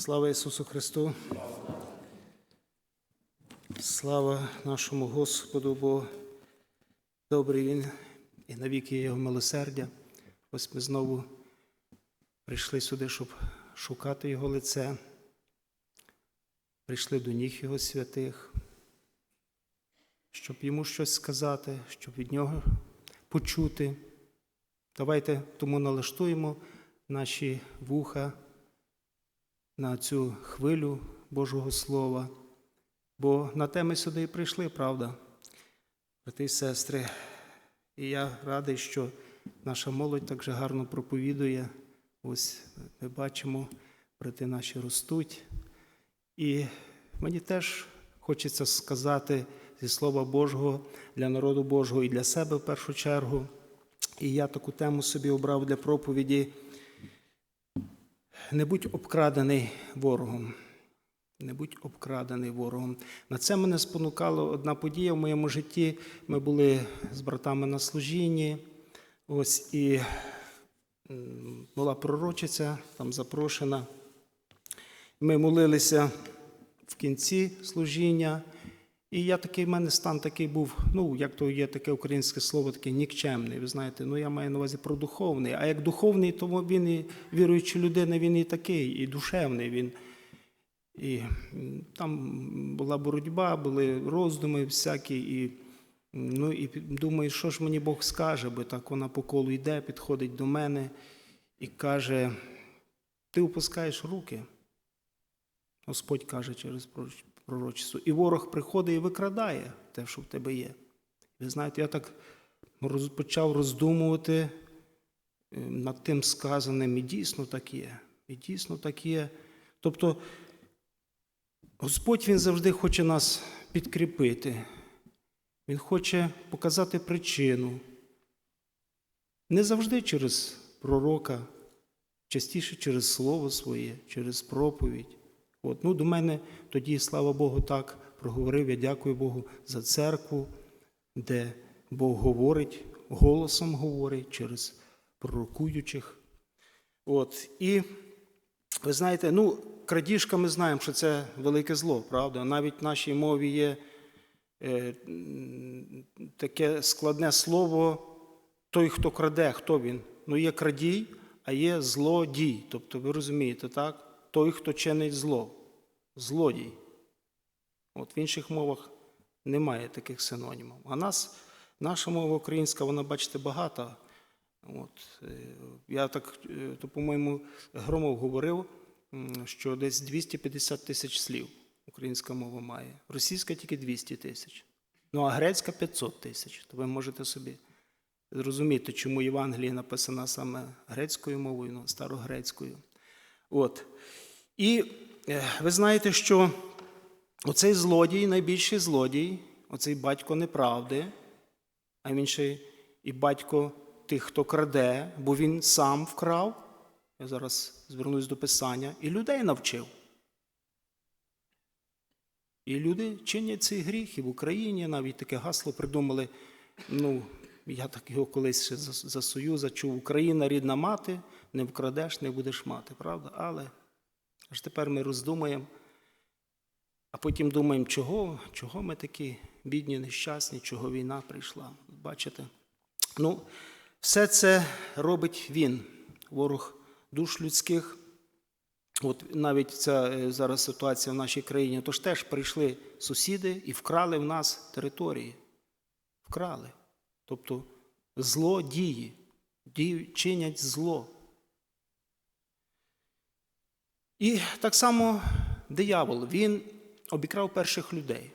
Слава Ісусу Христу! Слава нашому Господу, бо добрий Він і навіки Його милосердя. Ось ми знову прийшли сюди, щоб шукати Його лице. Прийшли до ніг Його святих, щоб йому щось сказати, щоб від нього почути. Давайте тому налаштуємо наші вуха на цю хвилю Божого Слова, бо на те ми сюди і прийшли, правда, брати і сестри. І я радий, що наша молодь так же гарно проповідує. Ось ми бачимо, брати наші ростуть. І мені теж хочеться сказати зі Слова Божого для народу Божого і для себе в першу чергу. І я таку тему собі обрав для проповіді. Не будь обкрадений ворогом. Не будь обкрадений ворогом. На це мене спонукала одна подія в моєму житті. Ми були з братами на служінні. Ось і була пророчиця, там запрошена. Ми молилися в кінці служіння. І я такий, в мене стан такий був, ну, як то є таке українське слово, таке нікчемний. Ви знаєте, ну я маю на увазі про духовний. А як духовний, то він і віруюча людина, він і такий, і душевний. Він. І там була боротьба, були роздуми всякі, і, ну, і думаю, що ж мені Бог скаже, бо так вона по колу йде, підходить до мене і каже: ти опускаєш руки. Господь каже через пророч- пророчество. І ворог приходить і викрадає те, що в тебе є. Ви знаєте, я так почав роздумувати е, над тим сказаним, і дійсно так є. І дійсно так є. Тобто, Господь Він завжди хоче нас підкріпити. Він хоче показати причину. Не завжди через пророка, частіше через Слово своє, через проповідь. От, ну, до мене тоді, слава Богу, так проговорив. Я дякую Богу за церкву, де Бог говорить, голосом говорить через пророкуючих. От, і ви знаєте, ну, крадіжка ми знаємо, що це велике зло, правда? Навіть в нашій мові є е, таке складне слово той, хто краде, хто він? Ну, є крадій, а є злодій. Тобто, ви розумієте, так? Той, хто чинить зло. Злодій. От в інших мовах немає таких синонімів. А нас, наша мова українська, вона, бачите, багата. От, е, я так, е, то, по-моєму, Громов говорив, що десь 250 тисяч слів українська мова має. Російська тільки 200 тисяч. Ну а грецька 500 тисяч. То ви можете собі зрозуміти, чому Євангелія написана саме грецькою мовою, ну, старогрецькою. От. І е, ви знаєте, що оцей злодій, найбільший злодій, оцей батько неправди, а він ще і батько тих, хто краде, бо він сам вкрав. Я зараз звернусь до Писання, і людей навчив. І люди чинять цей гріх, і в Україні навіть таке гасло придумали. Ну, я так його колись за, за Союза чув. Україна рідна мати, не вкрадеш, не будеш мати, правда? Але аж тепер ми роздумаємо, а потім думаємо, чого, чого ми такі бідні, нещасні, чого війна прийшла. Бачите? Ну, все це робить він, ворог душ людських. От навіть ця е, зараз ситуація в нашій країні, тож теж прийшли сусіди і вкрали в нас території. Вкрали. Тобто зло діє, чинять зло. І так само диявол, він обікрав перших людей.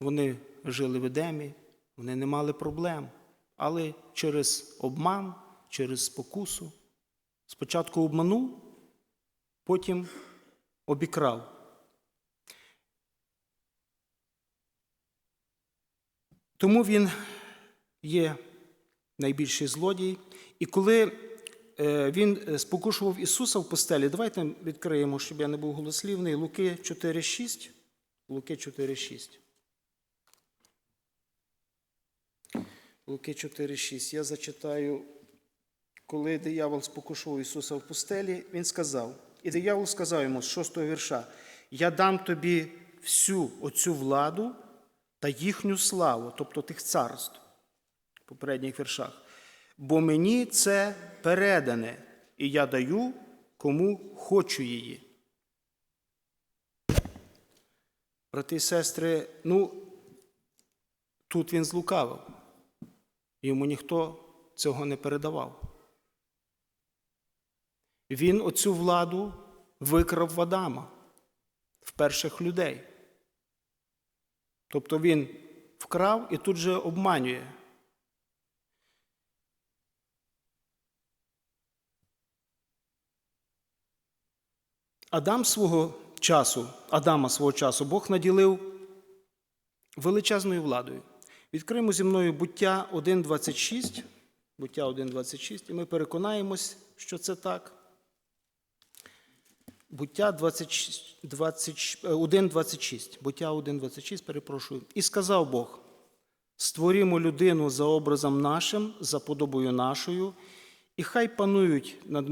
Вони жили в Едемі, вони не мали проблем, але через обман, через спокусу. Спочатку обманув, потім обікрав. Тому він є найбільший злодій. І коли він е, спокушував Ісуса в постелі, давайте відкриємо, щоб я не був голослівний, Луки 4,6. Луки 4,6. Луки 4,6. Я зачитаю, коли диявол спокушував Ісуса в пустелі, він сказав: І диявол сказав йому з шостого вірша: Я дам тобі всю оцю владу та їхню славу, тобто тих царств в попередніх віршах. Бо мені це передане, і я даю кому хочу її. Брати і сестри, ну, тут він злукавив. Йому ніхто цього не передавав. Він оцю владу викрав в Адама, в перших людей. Тобто він вкрав і тут же обманює. Адам свого часу, Адама свого часу, Бог наділив величезною владою. Відкриємо зі мною буття 1.26, буття 1.26, і ми переконаємось, що це так. Буття 26, 20, е, 1.26, буття 1.26, перепрошую. І сказав Бог: створімо людину за образом нашим, за подобою нашою, і хай панують над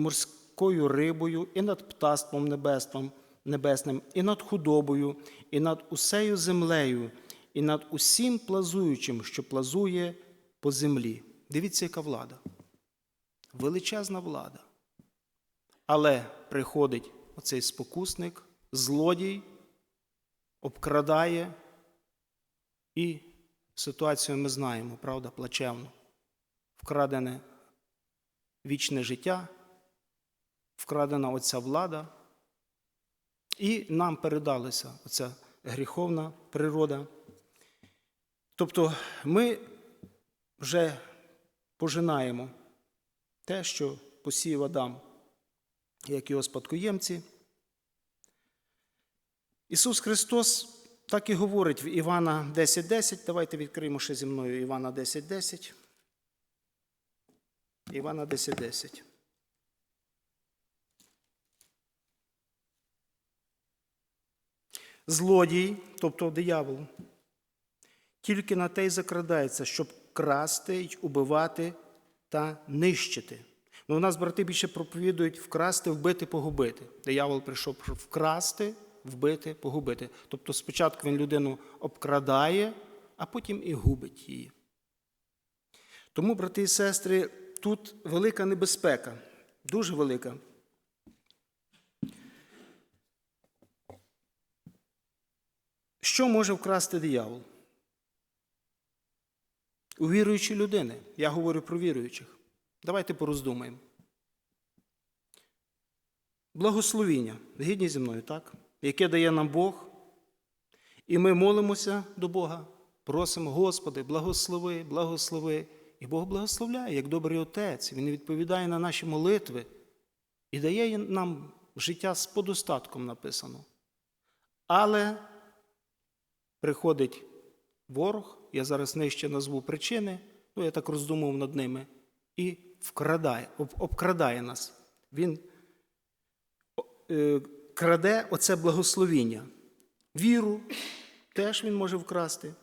морською рибою, і над птаством небесним, небесним, і над худобою, і над усею землею, і над усім плазуючим, що плазує по землі. Дивіться, яка влада. Величезна влада. Але приходить оцей спокусник, злодій, обкрадає, і ситуацію ми знаємо, правда, плачевно. Вкрадене вічне життя, вкрадена оця влада, і нам передалася оця гріховна природа. Тобто ми вже пожинаємо те, що посіяв Адам, як його спадкоємці. Ісус Христос так і говорить в Івана 10.10. Давайте відкриємо ще зі мною Івана 10.10. Івана 10.10. Злодій, тобто диявол, тільки на те й закрадається, щоб красти убивати та нищити. Ну, у нас брати більше проповідують вкрасти, вбити, погубити. Диявол прийшов вкрасти, вбити, погубити. Тобто спочатку він людину обкрадає, а потім і губить її. Тому, брати і сестри, тут велика небезпека, дуже велика. Що може вкрасти диявол? У віруючі людини. Я говорю про віруючих. Давайте пороздумаємо. Благословіння, згідні зі мною, так? Яке дає нам Бог. І ми молимося до Бога, просимо, Господи, благослови, благослови. І Бог благословляє, як добрий Отець. Він відповідає на наші молитви і дає нам життя з подостатком написано. Але приходить ворог, я зараз нижче назву причини, ну я так роздумав над ними, і вкрадає, об- обкрадає нас. Він е, краде оце благословіння. Віру теж він може вкрасти.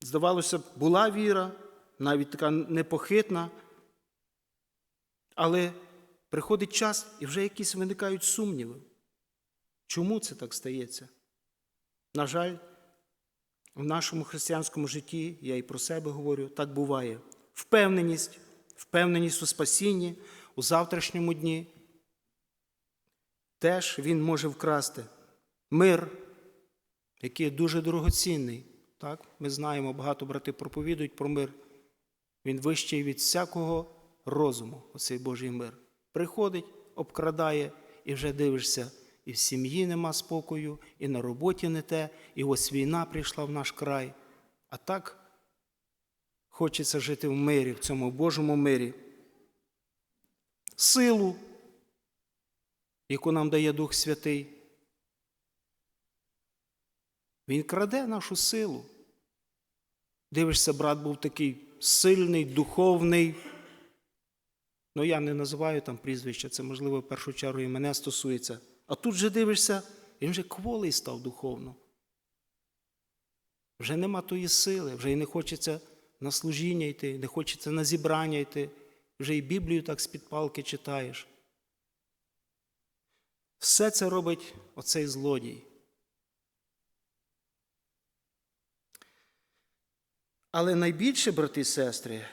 Здавалося б, була віра, навіть така непохитна, але приходить час і вже якісь виникають сумніви. Чому це так стається? На жаль, в нашому християнському житті, я і про себе говорю, так буває. Впевненість, впевненість у спасінні, у завтрашньому дні. Теж він може вкрасти мир, який є дуже дорогоцінний. Так? Ми знаємо, багато брати проповідують про мир. Він вищий від всякого розуму, оцей Божий мир. Приходить, обкрадає, і вже дивишся, і в сім'ї нема спокою, і на роботі не те, і ось війна прийшла в наш край. А так хочеться жити в мирі, в цьому Божому мирі. Силу, яку нам дає Дух Святий. Він краде нашу силу. Дивишся, брат був такий сильний, духовний. Ну, я не називаю там прізвища, це, можливо, в першу чергу і мене стосується. А тут же дивишся, він вже кволий став духовно. Вже нема тої сили, вже і не хочеться на служіння йти, не хочеться на зібрання йти, вже і Біблію так з-під палки читаєш. Все це робить оцей злодій. Але найбільше, брати і сестри,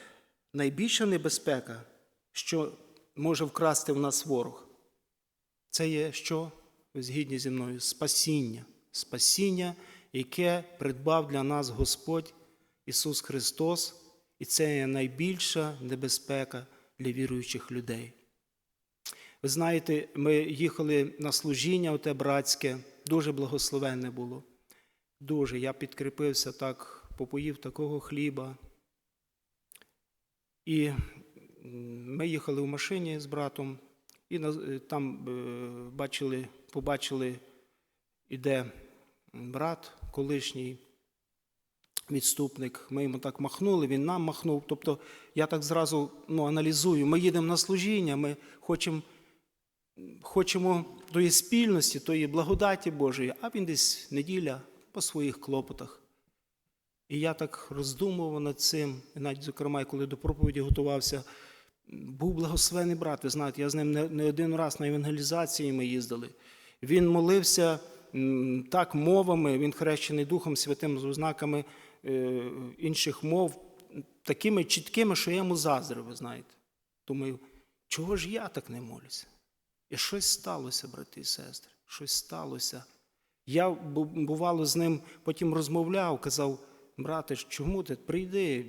найбільша небезпека, що може вкрасти в нас ворог, це є що? Згідні зі мною? Спасіння. Спасіння, яке придбав для нас Господь Ісус Христос, і це є найбільша небезпека для віруючих людей. Ви знаєте, ми їхали на служіння оте братське, дуже благословенне було. Дуже. Я підкріпився так, попоїв такого хліба. І ми їхали в машині з братом, і е, там е, бачили, побачили, іде брат колишній відступник. Ми йому так махнули, він нам махнув. Тобто я так зразу ну, аналізую. Ми їдемо на служіння, ми хочемо, хочемо тої спільності, тої благодаті Божої, а він десь неділя по своїх клопотах. І я так роздумував над цим, навіть, зокрема, коли до проповіді готувався, був благословений брат. Ви знаєте, я з ним не, один раз на евангелізації ми їздили. Він молився так мовами, він хрещений Духом Святим з ознаками е, інших мов, такими чіткими, що я йому заздрив, ви знаєте. Думаю, чого ж я так не молюся? І щось сталося, брати і сестри, щось сталося. Я бувало з ним потім розмовляв, казав, брате, чому ти прийди,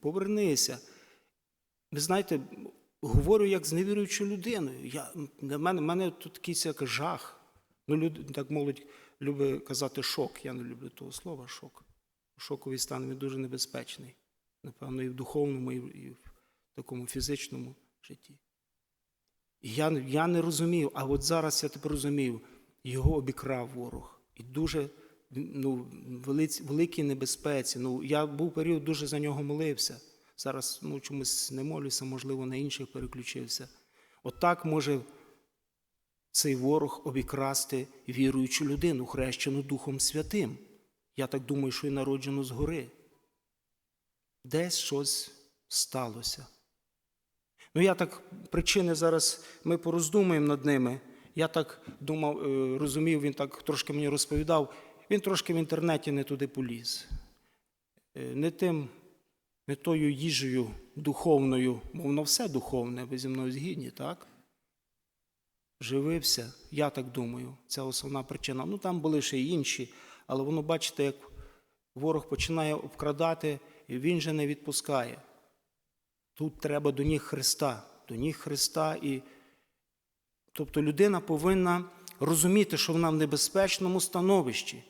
повернися. Ви знаєте, говорю як з невіруючою людиною. Я, для мене, мене тут якийсь як жах. Ну, люд, так молодь любить казати шок. Я не люблю того слова шок. Шоковий стан він дуже небезпечний. Напевно, і в духовному, і в, такому фізичному житті. Я, я не розумів, а от зараз я тепер розумію, його обікрав ворог. І дуже ну, велиць- великій небезпеці. Ну, я був період, дуже за нього молився. Зараз ну, чомусь не молюся, можливо, на інших переключився. Отак може цей ворог обікрасти віруючу людину, хрещену Духом Святим. Я так думаю, що і народжену згори. Десь щось сталося. Ну, я так, причини зараз ми пороздумуємо над ними. Я так думав, е, розумів, він так трошки мені розповідав. Він трошки в інтернеті не туди поліз. Е, Не тим, не тою їжею духовною, бо воно все духовне, ви зі мною згідні, так? Живився, я так думаю, це основна причина. Ну там були ще й інші, але воно, бачите, як ворог починає обкрадати, і він же не відпускає. Тут треба до ніг Христа, до ніг Христа. І... Тобто людина повинна розуміти, що вона в небезпечному становищі.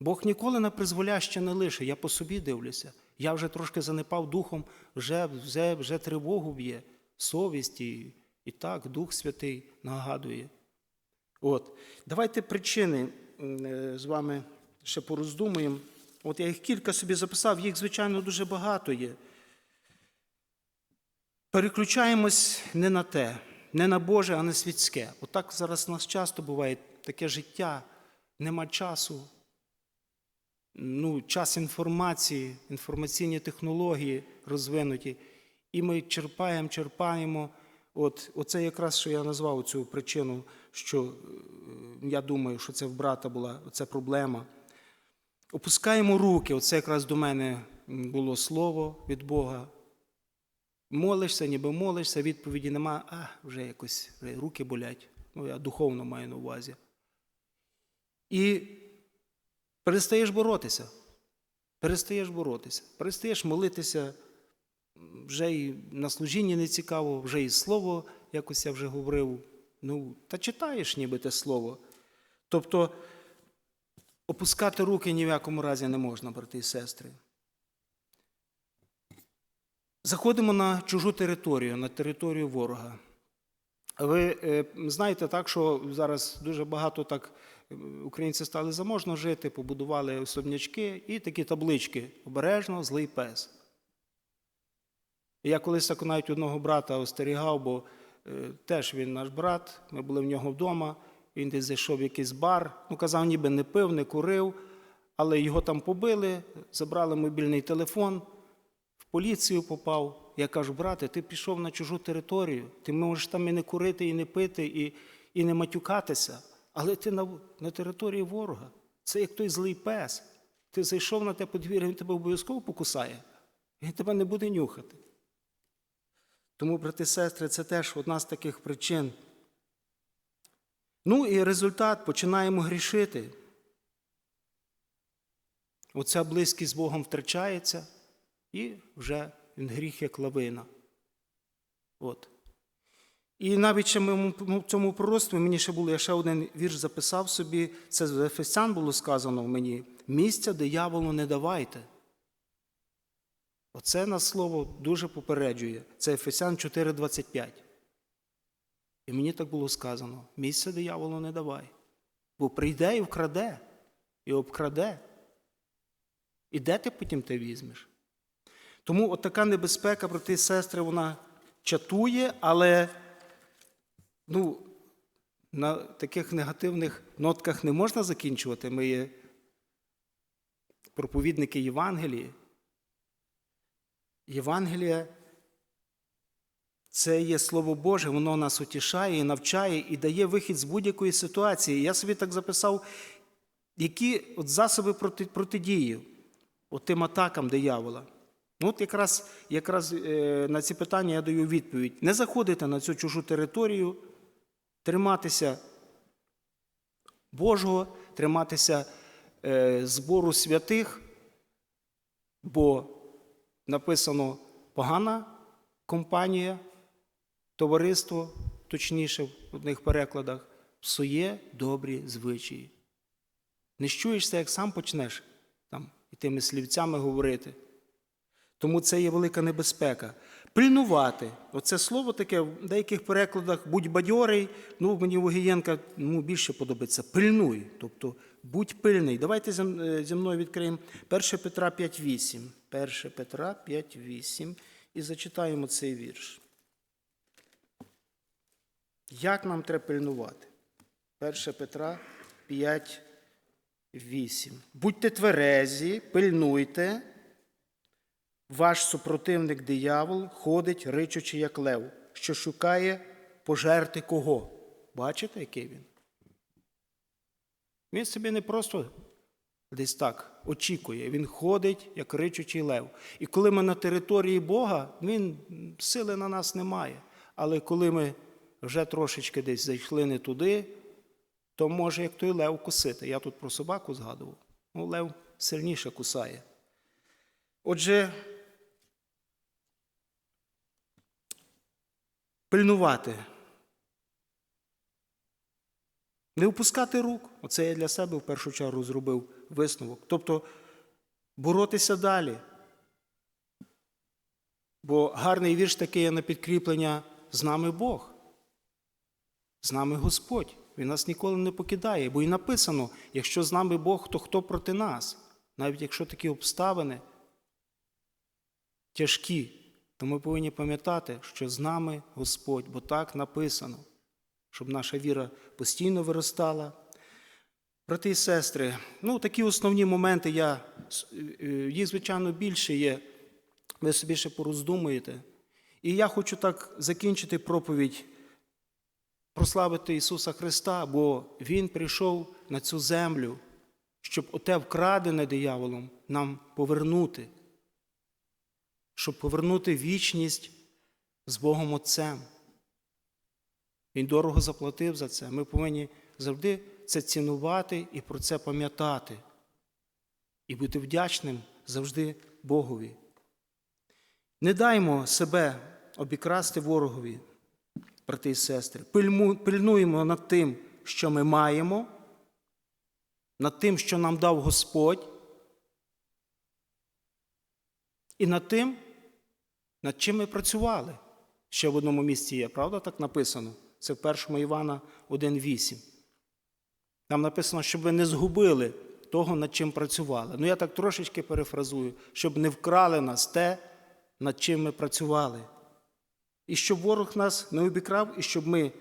Бог ніколи на призволяще не лише. Я по собі дивлюся. Я вже трошки занепав духом, вже, вже, вже тривогу б'є, совість і, і так, Дух Святий нагадує. От. Давайте причини е, з вами ще пороздумуємо. От я їх кілька собі записав, їх, звичайно, дуже багато є. Переключаємось не на те, не на Боже, а на світське. Отак зараз у нас часто буває таке життя, нема часу. Ну, час інформації, інформаційні технології розвинуті. І ми черпаємо, черпаємо. От, оце якраз, що я назвав цю причину, що е, я думаю, що це в брата була ця проблема. Опускаємо руки, оце якраз до мене було слово від Бога. Молишся, ніби молишся, відповіді нема, а вже якось руки болять. Ну, я духовно маю на увазі. І перестаєш боротися. Перестаєш боротися, перестаєш молитися, вже і на служінні не цікаво, вже і слово, якось я вже говорив. Ну, та читаєш ніби те слово. Тобто опускати руки ні в якому разі не можна, брати і сестри. Заходимо на чужу територію, на територію ворога. Ви е, знаєте так, що зараз дуже багато так українці стали заможно жити, побудували особнячки і такі таблички обережно, злий пес. Я колись так навіть одного брата остерігав, бо е, теж він наш брат, ми були в нього вдома, він десь зайшов в якийсь бар, ну казав, ніби не пив, не курив, але його там побили, забрали мобільний телефон, в поліцію попав. Я кажу, брате, ти пішов на чужу територію, ти можеш там і не курити, і не пити, і, і не матюкатися, але ти на, на території ворога. Це як той злий пес. Ти зайшов на те подвір'я, він тебе обов'язково покусає, він тебе не буде нюхати. Тому, брати і сестри, це теж одна з таких причин. Ну і результат починаємо грішити. Оця близькість з Богом втрачається, і вже він гріх як лавина. От. І навіть ще в цьому пророцтві мені ще було, я ще один вірш записав собі, це з Ефесян було сказано в мені: місця дияволу не давайте. Оце нас слово дуже попереджує. Це Ефесян 4,25. І мені так було сказано: місця дияволу не давай. Бо прийде і вкраде, і обкраде. І де ти потім те візьмеш? Тому от така небезпека, брати і сестри, вона чатує, але ну, на таких негативних нотках не можна закінчувати. Ми є проповідники Євангелії. Євангелія це є Слово Боже, воно нас утішає і навчає і дає вихід з будь-якої ситуації. Я собі так записав, які от засоби проти, протидії от тим атакам диявола. Ну, От якраз якраз е, на ці питання я даю відповідь. Не заходити на цю чужу територію, триматися Божого, триматися е, збору святих, бо написано погана компанія, товариство, точніше, в одних перекладах, псує добрі звичаї. Не щуєшся, як сам почнеш там і тими слівцями говорити. Тому це є велика небезпека. Пильнувати. Оце слово таке в деяких перекладах будь бадьорий, ну мені у Гієнка ну, більше подобається. Пильнуй. Тобто будь пильний. Давайте зі зі мною відкриємо 1 Петра 5.8. 1 Петра 5.8 і зачитаємо цей вірш. Як нам треба пильнувати? 1 Петра 5.8. Будьте тверезі, пильнуйте. Ваш супротивник диявол ходить, ричучи, як лев, що шукає пожерти кого. Бачите, який він? Він собі не просто десь так очікує, він ходить, як ричучий лев. І коли ми на території Бога, він сили на нас не має. Але коли ми вже трошечки десь зайшли не туди, то може як той лев кусити. Я тут про собаку згадував. Ну, лев сильніше кусає. Отже, пильнувати. Не впускати рук. Оце я для себе в першу чергу зробив висновок. Тобто боротися далі. Бо гарний вірш такий є на підкріплення з нами Бог. З нами Господь. Він нас ніколи не покидає. Бо і написано: якщо з нами Бог, то хто проти нас? Навіть якщо такі обставини тяжкі, то ми повинні пам'ятати, що з нами Господь, бо так написано, щоб наша віра постійно виростала. Брати і сестри, ну такі основні моменти, я, е, їх, звичайно, більше є, ви собі ще пороздумуєте. І я хочу так закінчити проповідь, прославити Ісуса Христа, бо Він прийшов на цю землю, щоб оте вкрадене дияволом нам повернути щоб повернути вічність з Богом Отцем. Він дорого заплатив за це. Ми повинні завжди це цінувати і про це пам'ятати. І бути вдячним завжди Богові. Не даймо себе обікрасти ворогові, брати і сестри. Пильнуємо над тим, що ми маємо, над тим, що нам дав Господь. І над тим, над чим ми працювали. Ще в одному місці є, правда, так написано? Це в 1 Івана 1,8. Там написано, щоб ви не згубили того, над чим працювали. Ну, я так трошечки перефразую, щоб не вкрали нас те, над чим ми працювали. І щоб ворог нас не обікрав, і щоб ми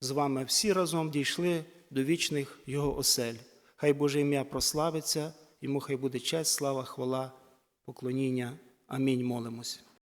з вами всі разом дійшли до вічних Його осель. Хай Боже ім'я прославиться, йому хай буде честь, слава, хвала поклоніння. Амінь. Молимось.